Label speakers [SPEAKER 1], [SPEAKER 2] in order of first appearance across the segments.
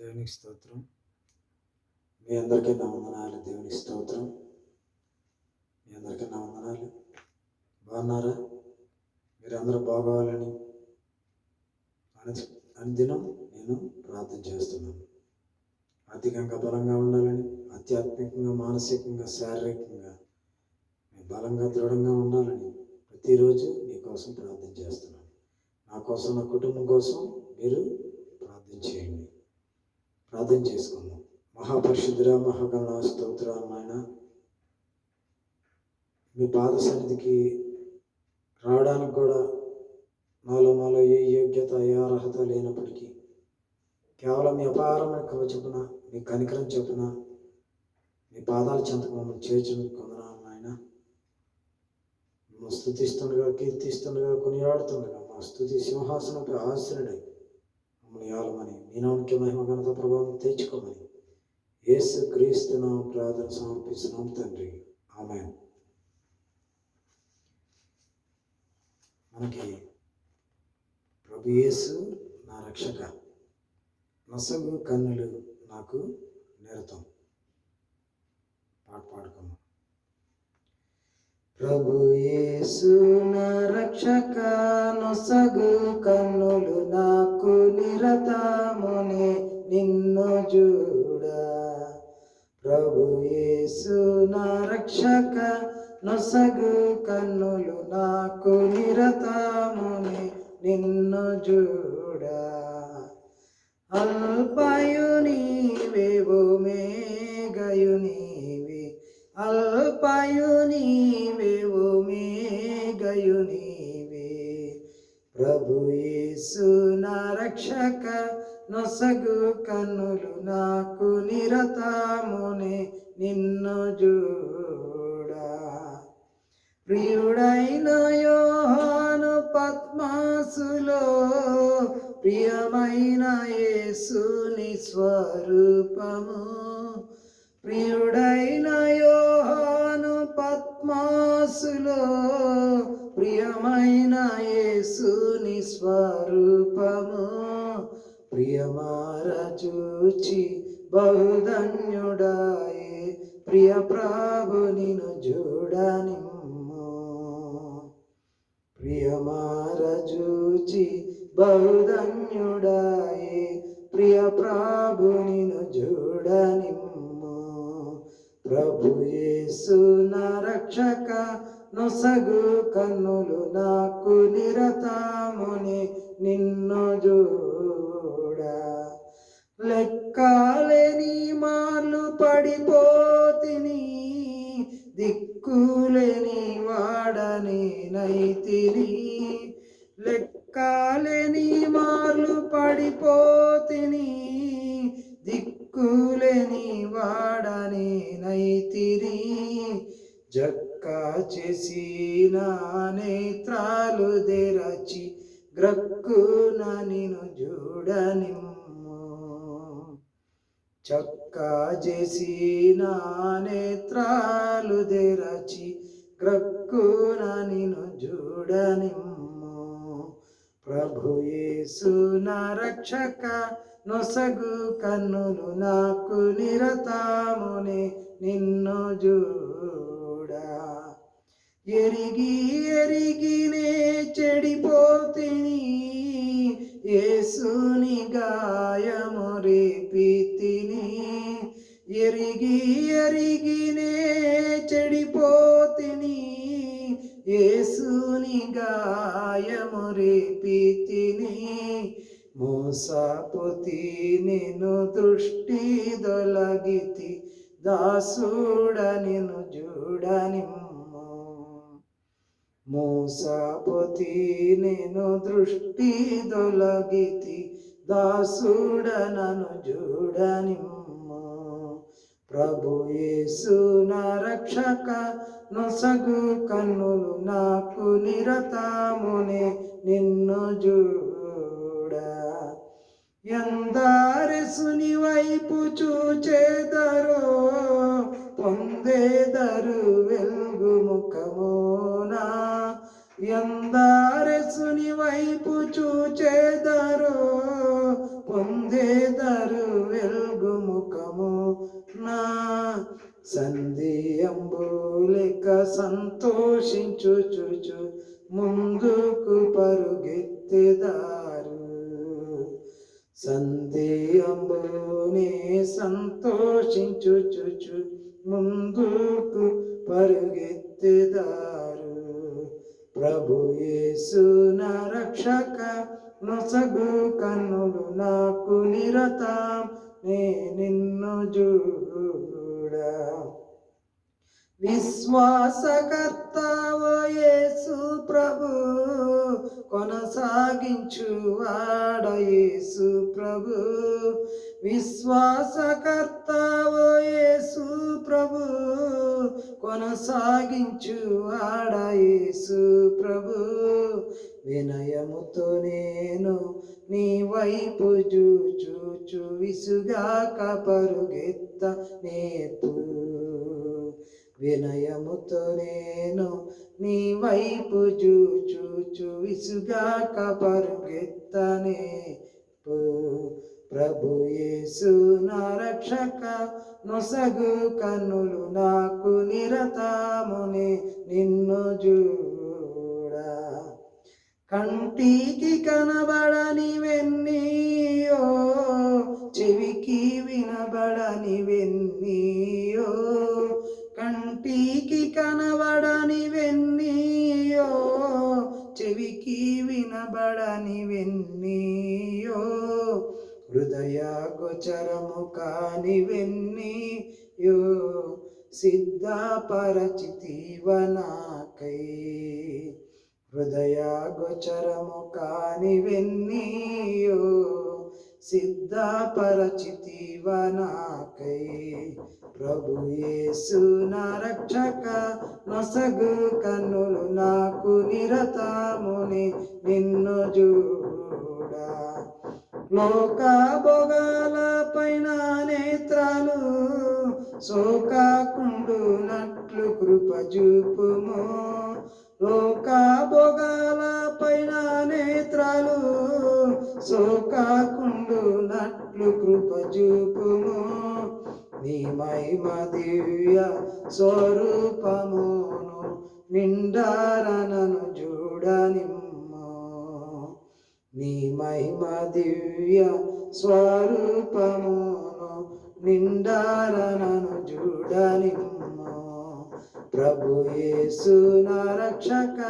[SPEAKER 1] దేవునికి స్తోత్రం. మీ అందరికీ నా వందనాలు దేవునికి స్తోత్రం. మీ అందరికీ నా వందనాలు బాగున్నారా? మీరందరూ బాగోవాలని అనుదినం నేను ప్రార్థన చేస్తున్నాను. ఆర్థికంగా బలంగా ఉండాలని ఆధ్యాత్మికంగా మానసికంగా శారీరకంగా మీ బలంగా దృఢంగా ఉండాలని ప్రతిరోజు మీకోసం ప్రార్థన చేస్తున్నాను. నా కోసం నా కుటుంబం కోసం మీరు ప్రార్థన చేయండి. ప్రార్థన చేసుకుందాం. మహాపరిశుద్ధుర మహాగణ స్తోత్ర నాయన. మీ పాద సన్నిధికి రావడానికి కూడా నాలో మాలో ఏ యోగ్యత ఏ అర్హత లేనప్పటికీ కేవలం మీ అపారమైన కవ చొప్పున మీ కనికరం చొప్పున మీ పాదాల చెంతకు మమ్మల్ని చేర్చుకుందా నాయన. మమ్మల్ని స్థుతిస్తుండగా కీర్తిస్తుండగా కొనియాడుతుండగా మా స్థుతి సింహాసనంపై ఆశ్రయుడై మమ్మల్ని ఆలమని మీ నామకి మహిమ ఘనత ప్రభావం తెచ్చుకోమని. యేసు క్రీస్తును ప్రార్థన సమర్పిస్తున్నాం తండ్రి. ఆమె మనకి ప్రభు యేసు నా రక్షక. నసగు కన్నులు నాకు నిరతం. పాట పాడుకున్నాం ప్రభు యేసు నా రక్షక నొసగు కన్నులు నిన్ను చూడ ప్రభు యేసు నా రక్షక నొసగు కన్నులు నాకు నిరతమునే నిన్ను చూడ అల్పయు నీవేవో మేఘయు నీవే. అల్పయు నీవేవో మేఘయు నీవే. ప్రభు యేసు నా రక్షక నొసగు కన్నులు నాకు నిరతమునే నిన్ను జూడా. ప్రియుడైన యోహాను పద్మాసులో ప్రియమైన యేసుని స్వరూపము. ప్రియుడైన యోహాను పద్మాసులో ప్రియమైన యేసుని స్వరూపము. ప్రియమార చూచి బహుధన్యుడాయే ప్రియ ప్రభు నిను చూడనిమ్ము ప్రియమార చూచి బహుధన్యుడాయే ప్రియ ప్రభు నిను చూడనిమ్ము ప్రభు యేసు నా రక్షక నొసగు కన్నులు నాకు నిరతాముని నిన్ను చూడా లెక్కలేని మార్లు పడిపోతిని దిక్కులేని వాడని నైతిని. లెక్కలేని మార్లు పడిపోతిని దిక్కులేని వాడని నైతిని. జక్కా చేసి నా నేత్రాలు తెరచి గ్రక్కున నిను చూడనిమ్ము చక్కా చేసి నా నేత్రాలు తెరచి గ్రక్కున నిను చూడనిమ్ము ప్రభుయేసు నా రక్షక నొసగు కన్నులు నాకు నిరతామునే నిన్ను చూడ ఎరిగి ఎరిగినే చెడిపోతిని ఏసుని గాయము రేపితిని. ఎరిగి ఎరిగినే చెడిపోతిని ఏసుని గాయము రేపితిని. మోసపోతి నేను దృష్టి దొలగితి దాసుడ నేను చూడనిమ్ము మోసపోతి నేను దృష్టి దొలగితి దాసుడ నన్ను ప్రభు యేసు నా రక్షక నొసగు కన్నులు నాకు నిరతమునే నిన్ను చూడా ఎందారెసుని వైపు చూచేదరో పొందేదరు వెలుగు ముఖమోనా. ఎందారెసుని వైపు చూచేదరు పొందేదరు వెల్గు ముఖము నా సందేయంబులిక సంతోషించుచుచు ముందుకు పరుగెత్తెదారు సందేయంబునే సంతోషించుచుచు ముందుకు పరుగెత్తెదారు ప్రభు యేసు నా రక్షక నొసగు కన్నులు నాకు నిరతాం నే నిన్ను జూడ విశ్వాసకర్తావో యేసు ప్రభు కొనసాగించు వాడ యేసు ప్రభు. విశ్వాసకర్తావో యేసు ప్రభు కొనసాగించు వాడ యేసు ప్రభు వినయముతో నేను నీ వైపు చూచు విసుగాక పరుగెత్త నేతు. వినయముతో నేను నీ వైపు చూచు విసుగాక పరుగెత్తనే ప్రభు యేసు నా రక్షక నొసగు కన్నులు నాకు నిరతాముని నిన్ను చూడ. కంటికి కనబడని వెన్నీయో చెవికి వినబడని వెన్నీయో కంటికి కనబడని వెన్నీ హృదయ గోచరము కాని వెన్నీయో సిద్ధపరచితివనాకై. హృదయ గోచరము కాని వెన్నీయో సిద్ధపరచితివనాకై. ప్రభు యేసు నా రక్షక నొసగు కన్నులు నాకు నిరతముని నిన్ను చూడా మోక భోగాల పైన నేత్రాలు శోకాకుండునట్లు కృప చూపుము లోక భోగాల పైన నేత్రాలు శోకాకుండునట్లు కృప చూపుము నీ మహిమ దివ్య స్వరూపమును నిండారనను చూడనిమ్మ నీ మహిమ దివ్య స్వరూపమును నిండారనను చూడనిమ్ము. ప్రభు యేసు నా రక్షక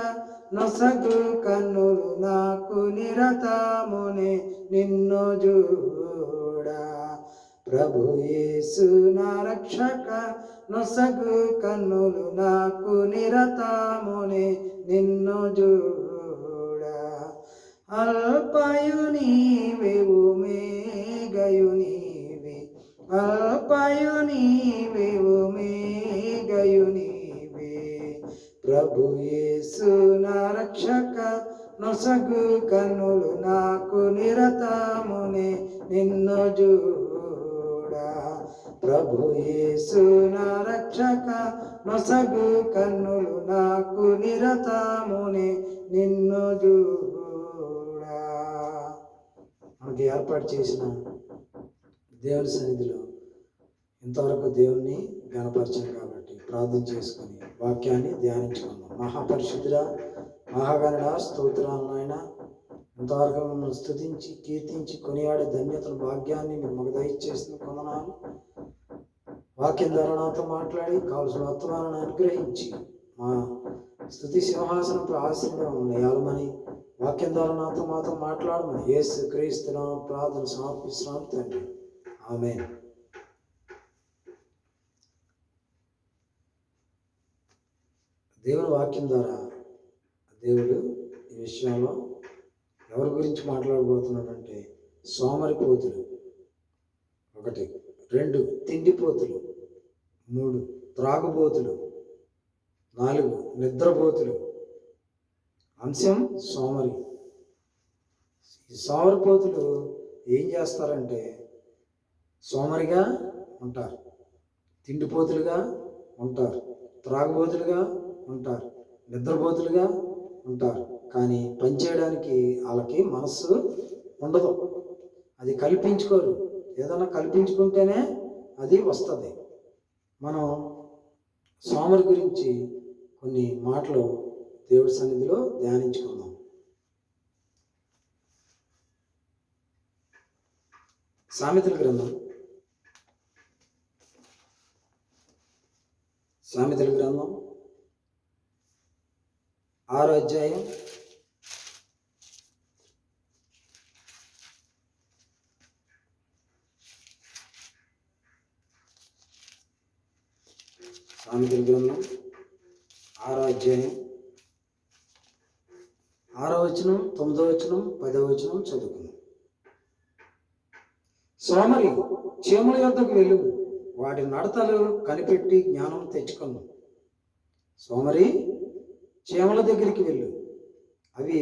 [SPEAKER 1] నొసగు కన్నులు నాకు నిరతమునే నిన్ను చూడా. ప్రభు యేసు నా రక్షక నొసగు కన్నులు నాకు నిరతమునే నిన్ను చూడా. అల్పయు నీవేవు మేఘయు నీవే. ప్రభు యేసు నా రక్షక నొసగు కన్నులు నాకు నిరతమునే నిన్ను చూడా ప్రభు యేసు నా రక్షక నొసగు కన్నులు నాకు నిరతమునే నిన్ను చూడా మనకి ఏర్పాటు చేసిన దేవుని సన్నిధిలో ఇంతవరకు దేవుణ్ణి గణపరిచాం కాబట్టి ప్రార్థన చేసుకొని వాక్యాన్ని ధ్యానించుకుందాం. మహాపరిశుద్ధుడా మహాగణుడ స్తోత్రాలను ఇంతవరకు మిమ్మల్ని స్తుతించి కీర్తించి కొనియాడే ధన్యతల భాగ్యాన్ని మీరు మాకు దయచేసిన కొందనాలు. వాక్యం ద్వారా నాతో మాట్లాడి కావలసిన వర్తమానాన్ని అనుగ్రహించి మా స్థుతి సింహాసనపు ఆశీర్వాదం వేయాలమని వాక్యం ద్వారా నాతో మాతో మాట్లాడమని ఏసు క్రీస్తునామ ప్రార్థన సమర్పిస్తున్నాం తండ్రి. ఆమె దేవుని వాక్యం ద్వారా దేవుడు ఈ విషయంలో ఎవరి గురించి మాట్లాడబోతున్నాడంటే సోమరిపోతులు ఒకటి రెండు తిండిపోతులు మూడు త్రాగుబోతులు. నాలుగు నిద్రపోతులు. అంశం సోమరి. ఈ సోమరిపోతులు ఏం చేస్తారంటే సోమరిగా ఉంటారు. తిండిపోతులుగా ఉంటారు. త్రాగుబోతులుగా ఉంటారు. నిద్రపోతులుగా ఉంటారు. కానీ పనిచేయడానికి వాళ్ళకి మనస్సు ఉండదు. అది కల్పించుకోరు. ఏదైనా కల్పించుకుంటేనే అది వస్తుంది. మనం సోమరి గురించి కొన్ని మాటలు దేవుడి సన్నిధిలో ధ్యానించుకుందాం. సామెతల గ్రంథం. సామెతల గ్రంథం. ఆరో అధ్యాయం. సామెతల గ్రంథం. ఆరో అధ్యాయం. వచనం తొమ్మిదో వచనం పదో వచనం చదువుకుందాం. సోమరి చీమల యొద్దకు వెళ్ళు. వాటి నడతలు కనిపెట్టి జ్ఞానం తెచ్చుకున్నాం సోమరి చీమల దగ్గరికి వెళ్ళు. అవి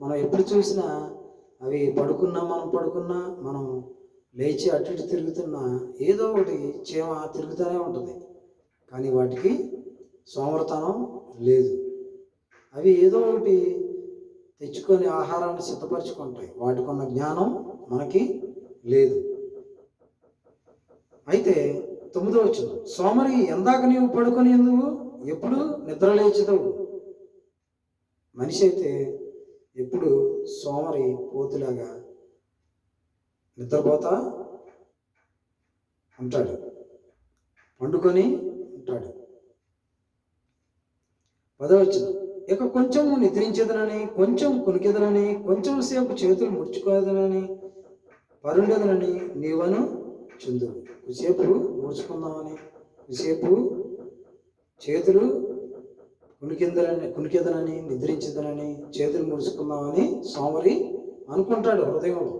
[SPEAKER 1] మనం ఎప్పుడు చూసినా అవి పడుకున్నా మనం పడుకున్నా మనం లేచి అటు ఇటు తిరుగుతున్నా ఏదో ఒకటి చీమ తిరుగుతూనే ఉంటుంది. కానీ వాటికి సోమరతనం లేదు. అవి ఏదో ఒకటి తెచ్చుకొని ఆహారాన్ని సిద్ధపరచుకుంటాయి. వాటికి ఉన్న జ్ఞానం మనకి లేదు. అయితే తొమ్మిదో వచ్చిన సోమరి ఎందాక నీవు పడుకొని ఎందుకు? ఎప్పుడు నిద్రలేచదవు మనిషి అయితే ఎప్పుడు సోమరి పోతులాగా నిద్రపోతా ఉంటాడు. పండుకొని ఉంటాడు. పదవచ్చిన ఇక కొంచెం నిద్రించేదనని కొంచెం కొనికెదనని కొంచెం సేపు చేతులు ముడుచుకోదనని పరుండదనని నీవను చెందు కొద్దిసేపు ముడుచుకుందామని కొద్దిసేపు చేతులు కునికిందలని కునికిదనని నిద్రించదనని చేతులు ముడుచుకుందామని సోమరి అనుకుంటాడు హృదయంలో.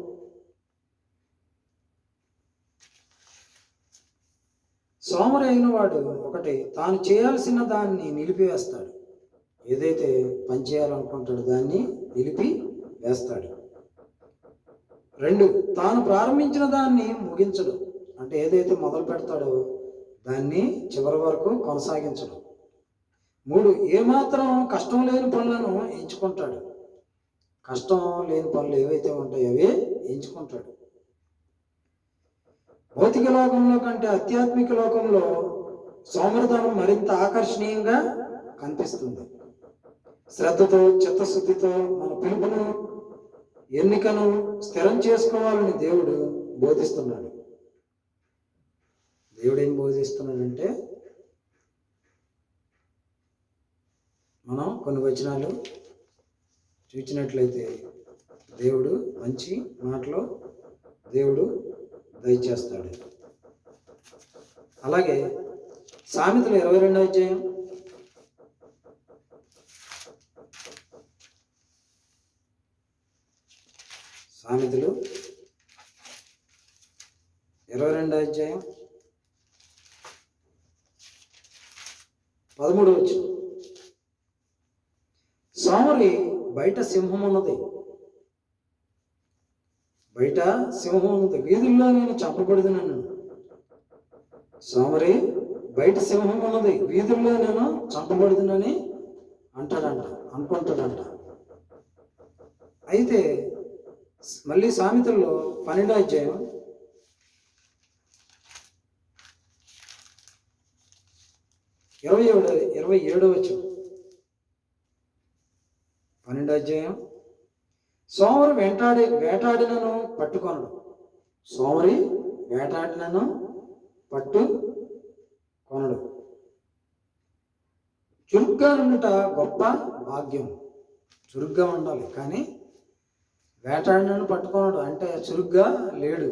[SPEAKER 1] సోమరి అయిన వాడు ఒకటి తాను చేయాల్సిన దాన్ని నిలిపివేస్తాడు. ఏదైతే పని చేయాలనుకుంటాడో దాన్ని నిలిపి వేస్తాడు. రెండు తాను ప్రారంభించిన దాన్ని ముగించడు. అంటే ఏదైతే మొదలు పెడతాడో దాన్ని చివరి వరకు కొనసాగించడం. మూడు ఏమాత్రం కష్టం లేని పనులను ఎంచుకుంటాడు. కష్టం లేని పనులు ఏవైతే ఉంటాయో అవే ఎంచుకుంటాడు. భౌతిక లోకంలో కంటే ఆధ్యాత్మిక లోకంలో సోమరతనం మరింత ఆకర్షణీయంగా కనిపిస్తుంది. శ్రద్ధతో చిత్తశుద్ధితో మన పిలుపును ఎన్నికను స్థిరం చేసుకోవాలని దేవుడు బోధిస్తున్నాడు. దేవుడు ఏం బోధిస్తున్నాడంటే మనం కొన్ని వచనాలు చూచినట్లయితే దేవుడు మంచి మాటలో దేవుడు దయచేస్తాడు. అలాగే సామెతలు ఇరవై రెండవ అధ్యాయం సామెతలు. ఇరవై రెండో అధ్యాయం. పదమూడు వచ్చు సోమరి బయట సింహం ఉన్నది బయట సింహం ఉన్నది వీధుల్లో నేను చంపబడుతున్నాను సోమరి బయట సింహం ఉన్నది వీధుల్లో నేను చంపబడుతున్నానని అంటాడంట అనుకుంటాడంట. అయితే మళ్ళీ సామెతల్లో పన్నెండో అధ్యాయం. ఇరవై ఏడు ఇరవై ఏడో వచ్చు పన్నెండో అధ్యాయం. సోమరు వెంటాడి వేటాడినను పట్టుకొనడు. సోమరి వేటాడినను పట్టు కొనడు చురుగ్గా ఉండుట గొప్ప భాగ్యం. చురుగ్గా ఉండాలి. కానీ వేటాడినను పట్టుకోనడు అంటే చురుగ్గా లేడు.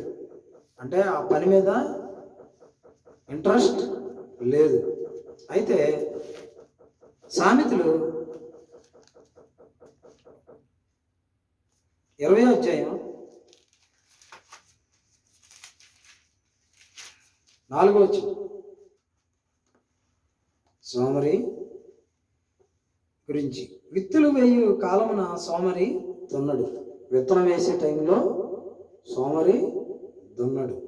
[SPEAKER 1] అంటే ఆ పని మీద ఇంట్రెస్ట్ లేదు. అయితే సామెతలు ఇరవై అధ్యాయం నాలుగో వచ్చి సోమరి గురించి. విత్తులు వేయు కాలమున సోమరి తున్నడు. విత్తనం వేసే టైంలో సోమరి దున్నడు.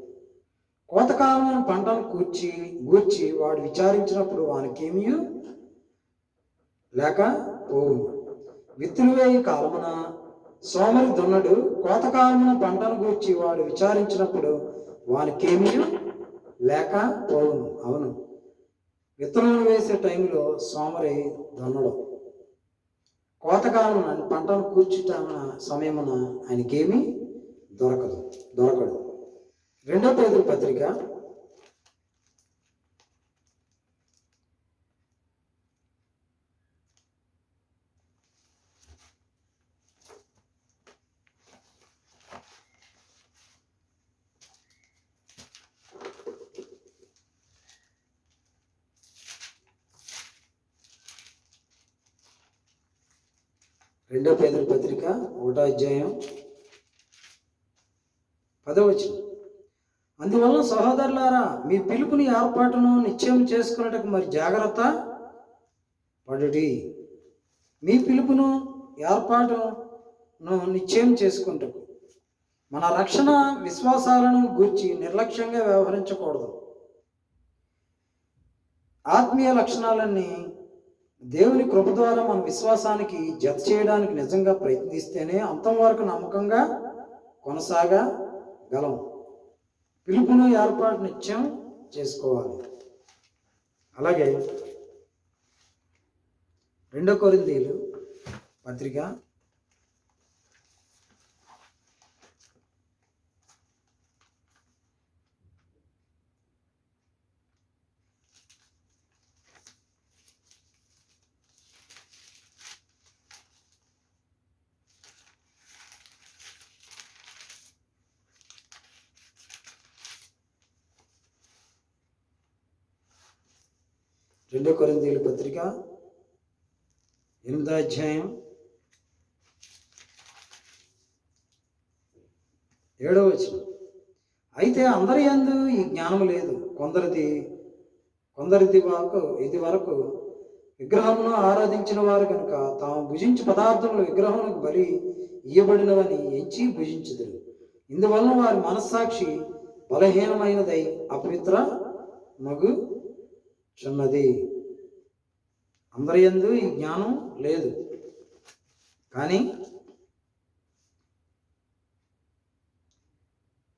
[SPEAKER 1] కోతకాలం పంటను కూర్చి గూర్చి వాడు విచారించినప్పుడు వానికేమీ లేక పోవును. విత్తులు వేయి కాలమున సోమరి దున్నడు కోతకాలమున పంటను గూర్చి వాడు విచారించినప్పుడు వానికేమీ లేక పోవును. అవును. విత్తనాలు వేసే టైంలో సోమరి దున్నడు. కోతకాలం పంటను కూర్చుట సమయమున ఆయనకేమీ దొరకదు దొరకడు. రెండో పేదల పత్రిక రెండో పేదల పత్రిక ఒకటో అధ్యాయం పదవచనం అందువల్ల సహోదరులారా మీ పిలుపుని ఏర్పాటును నిశ్చయం చేసుకున్నట్టుకు మరి జాగ్రత్త పడుడి. మీ పిలుపును ఏర్పాటును నిశ్చయం చేసుకుంటకు. మన రక్షణ విశ్వాసాలను గూర్చి నిర్లక్ష్యంగా వ్యవహరించకూడదు. ఆత్మీయ లక్షణాలన్నీ దేవుని కృప ద్వారా మన విశ్వాసానికి జత చేయడానికి నిజంగా ప్రయత్నిస్తేనే అంతం వరకు నమ్మకంగా కొనసాగగలం పిలుపును ఏర్పాటు నిత్యం చేసుకోవాలి. అలాగే రెండో కొరిందీలు పత్రిక రెండో కొరిందీల పత్రిక ఎనిమిదో అధ్యాయం ఏడవ వచనం. అయితే అందరి అందు ఈ జ్ఞానం లేదు. కొందరిది కొందరిది వరకు ఇది వరకు విగ్రహమును ఆరాధించిన వారు కనుక తాము భుజించు పదార్థములు విగ్రహములకు బలి ఇయ్యబడినవని ఎంచి భుజించుదురు. ఇందువలన వారి మనస్సాక్షి బలహీనమైనదై అపవిత్ర మగు చున్నది అందరి ఎందు ఈ జ్ఞానం లేదు. కానీ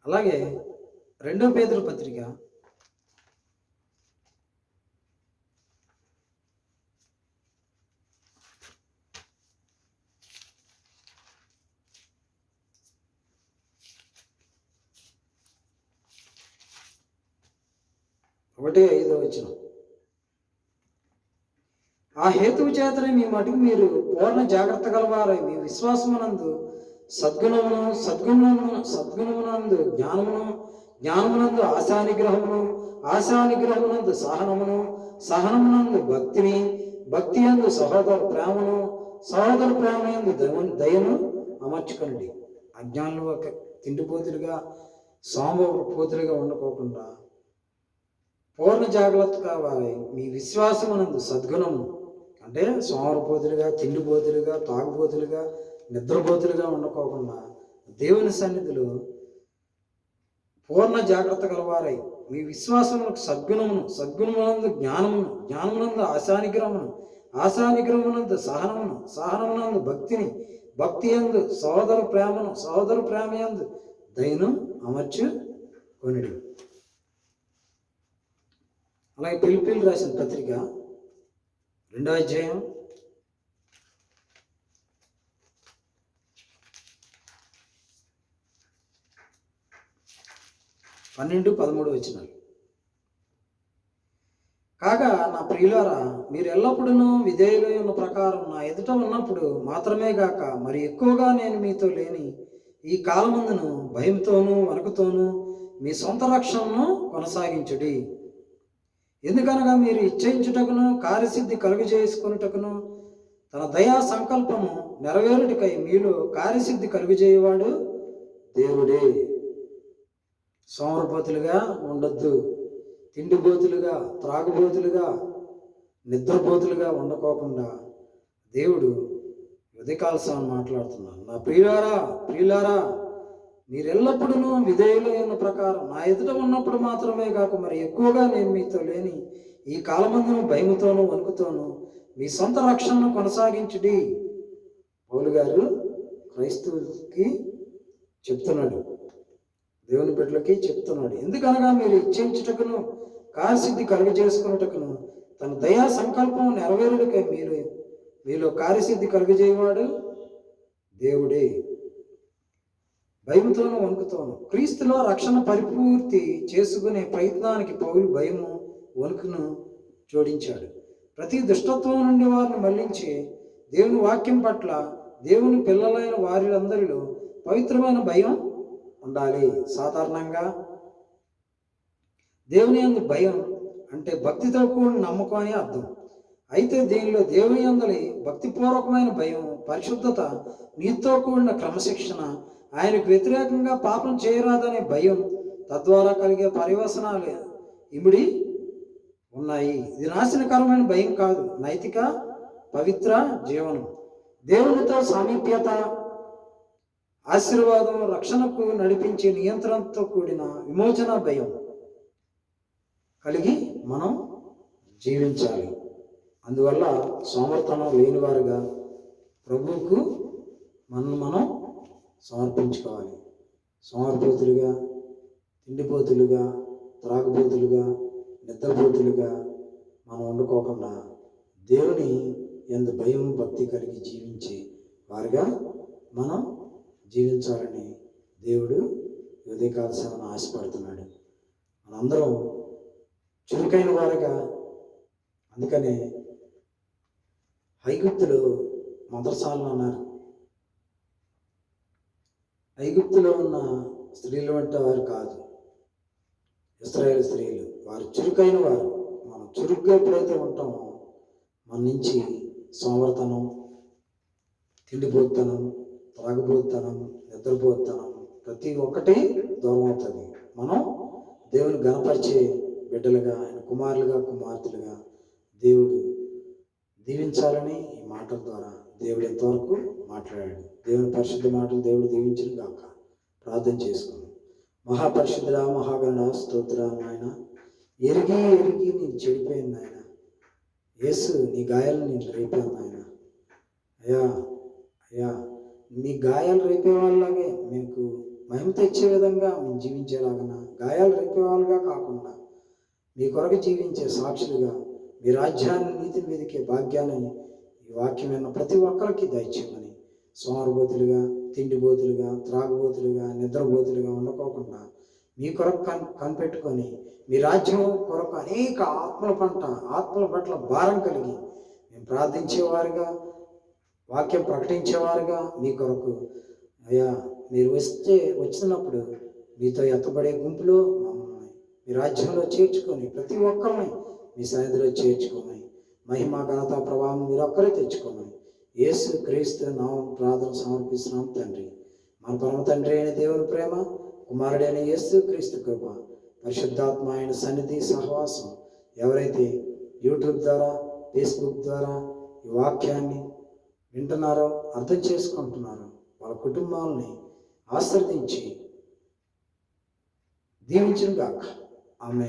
[SPEAKER 1] అలాగే రెండో పేదల పత్రిక ఒకటి ఐదో వచ్చినాం ఆ హేతువు చేతనే మీ మటుకు మీరు పూర్ణ జాగ్రత్త గలవారై మీ విశ్వాసమునందు సద్గుణమును సద్గుణమును సద్గుణమునందు జ్ఞానమును జ్ఞానమునందు ఆశానిగ్రహమును ఆశానిగ్రహమునందు సహనమును సహనమునందు భక్తిని భక్తి యందు సహోదర ప్రేమను సహోదర ప్రేమ యందు దయను దయను అమర్చుకోండి అజ్ఞానులు ఒక తిండిపోతులుగా సోమపోతులుగా ఉండకోకుండా పూర్ణ జాగ్రత్తగా కావాలి మీ విశ్వాసమునందు సద్గుణము అంటే సోమరపోతులుగా తిండిపోతులుగా తాగుబోతులుగా నిద్రపోతులుగా ఉండకోకుండా దేవుని సన్నిధిలో పూర్ణ జాగ్రత్త గలవారై మీ విశ్వాసములకు సద్గుణమును సద్గుణమునందు జ్ఞానమును జ్ఞానమునందు ఆశానిగ్రహమును ఆశానిగ్రహమునందు సహనమును సహనమునందు భక్తిని భక్తి యందు సహోదర ప్రేమను సహోదర ప్రేమ యందు దయను అమర్చు కొనిడి అలాగే పిలిపిలు రాసిన పత్రిక రెండో అధ్యాయం. పన్నెండు పదమూడు వచ్చినారు కాగా నా ప్రియులారా మీరు ఎల్లప్పుడూ విధేయులై ఉన్న ప్రకారం నా ఎదుట ఉన్నప్పుడు మాత్రమే గాక మరి ఎక్కువగా నేను మీతో లేని ఈ కాలమందును భయంతోనూ వణుకుతోనూ మీ సొంత రక్షణను కొనసాగించుడి. ఎందుకనగా మీరు ఇచ్చయించుటకును కార్యసిద్ధి కలుగజేసుకున్నటకును తన దయా సంకల్పము నెరవేరుటకై మీలో కార్యసిద్ధి కలుగజేయవాడు దేవుడే. సోమరపోతులుగా ఉండొద్దు తిండిపోతులుగా త్రాగుబోతులుగా నిద్రపోతులుగా ఉండకోకుండా దేవుడు ఉదయకాల మాట్లాడుతున్నాను నా ప్రియులారా ప్రియులారా మీరెల్లప్పుడూ విధేయులైన ప్రకారం నా ఎదుట ఉన్నప్పుడు మాత్రమే కాక మరి ఎక్కువగా నేను మీతో లేని ఈ కాలమందును భయముతోనూ వణుకుతోనూ మీ సొంత రక్షణను కొనసాగించుడి. పౌలు గారు క్రైస్తవులకి చెప్తున్నాడు. దేవుని బిడ్డలకి చెప్తున్నాడు. ఎందుకనగా మీరు ఇచ్చించుటకును కార్యసిద్ధి కలుగజేసుకున్నటకును తన దయా సంకల్పం నెరవేరుడికై మీరు మీలో కార్యసిద్ధి కలుగజేయవాడు దేవుడే. భయంతోనూ వణుకుతోను. క్రీస్తులో రక్షణ పరిపూర్తి చేసుకునే ప్రయత్నానికి పౌలు భయము వణుకును జోడించాడు. ప్రతి దుష్టత్వం నుండి వారిని మళ్ళించి దేవుని వాక్యం పట్ల దేవుని పిల్లలైన వారిలందరిలో పవిత్రమైన భయం ఉండాలి. సాధారణంగా దేవుని అందు భయం అంటే భక్తితో కూడిన నమ్మకం అని అర్థం. అయితే దీనిలో దేవుని యందలి భక్తిపూర్వకమైన భయం పరిశుద్ధత నీతితో కూడిన క్రమశిక్షణ ఆయనకు వ్యతిరేకంగా పాపం చేయరాదనే భయం తద్వారా కలిగే పరివసనాలు ఇమిడి ఉన్నాయి. ఇది నాశనకరమైన భయం కాదు. నైతిక పవిత్ర జీవనం. దేవునితో సామీప్యత ఆశీర్వాదం రక్షణకు నడిపించే నియంత్రణతో కూడిన విమోచన భయం కలిగి మనం జీవించాలి. అందువల్ల సోమర్థనం లేనివారుగా ప్రభువుకు మనం మనం సమర్పించుకోవాలి. సోమరిపోతులుగా తిండిపోతులుగా త్రాగుబోతులుగా నిద్రపోతులుగా మనం వండుకోకుండా దేవుని ఎందు భయం భక్తి కలిగి జీవించి వారుగా మనం జీవించాలని దేవుడు ఉదయకాల సేవను ఆశపడుతున్నాడు. మనందరం చురుకైన వారుగా అందుకనే హైగుప్తులు మదర్సాలను అన్నారు. ఐగుప్తులో ఉన్న స్త్రీలు వంటి వారు కాదు. ఇస్రాయేల్ స్త్రీలు. వారు చురుకైన వారు. మనం చురుగ్గా ఎప్పుడైతే ఉంటామో మన నుంచి సోమరతనం తిండిపోతనం త్రాగబోతనం నిద్రపోతనం ప్రతి ఒక్కటి దూరం అవుతుంది. మనం దేవుని గణపరిచే బిడ్డలుగా ఆయన కుమారులుగా కుమార్తెలుగా దేవుడు దీవించాలని ఈ మాటల ద్వారా దేవుడు ఎంతవరకు మాట్లాడాడు? దేవుని పరిశుద్ధ మాటలు దేవుడు దీవించిన కాక ప్రార్థన చేసుకున్నాం. మహాపరిశుద్ధుడా మహాగణ స్తోత్ర నాయన. ఎరిగి ఎరిగి నేను చెడిపోయింది నాయన. యేసు నీ గాయాలు నేను రేపాను నాయన. అయ్యా అయ్యా మీ గాయాలు రేపే వాళ్ళలాగే మీకు మహిమ తెచ్చే విధంగా మేము జీవించేలాగన గాయాలు రేపే వాళ్ళుగా కాకుండా మీ కొరకు జీవించే సాక్షులుగా మీ రాజ్యాన్ని నీతి మీదకే భాగ్యాన్ని ఈ వాక్యం విన్న ప్రతి ఒక్కరికి దయచేయమని. సోమరుబోతులుగా తిండిబోతులుగా త్రాగుబోతులుగా నిద్రబోతులుగా ఉండకోకుండా మీ కొరకు కన్ కనిపెట్టుకొని మీ రాజ్యం కొరకు అనేక ఆత్మల పంట ఆత్మల పట్ల భారం కలిగి మేము ప్రార్థించేవారుగా వాక్యం ప్రకటించేవారుగా మీ కొరకు. అయ్యా మీరు వస్తే వచ్చినప్పుడు మీతో ఎత్తబడే గుంపులో మమ్మల్ని మీ రాజ్యంలో చేర్చుకొని ప్రతి ఒక్కరిని మీ సన్నిధిలో చేర్చుకొని మహిమ ఘనత ప్రభావం మీరు ఒక్కరే తెచ్చుకోమని యేసు క్రీస్తు నామం ప్రార్థన సమర్పిస్తున్నాం తండ్రి. మన పరమ తండ్రి అయిన దేవుని ప్రేమ కుమారుడైన యేసు క్రీస్తు కృప పరిశుద్ధాత్మ ఆయన సన్నిధి సహవాసం ఎవరైతే యూట్యూబ్ ద్వారా ఫేస్బుక్ ద్వారా ఈ వాక్యాన్ని వింటున్నారో అర్థం చేసుకుంటున్నారో వాళ్ళ కుటుంబాలని ఆశ్రదించి దీవించుగాక ఆమె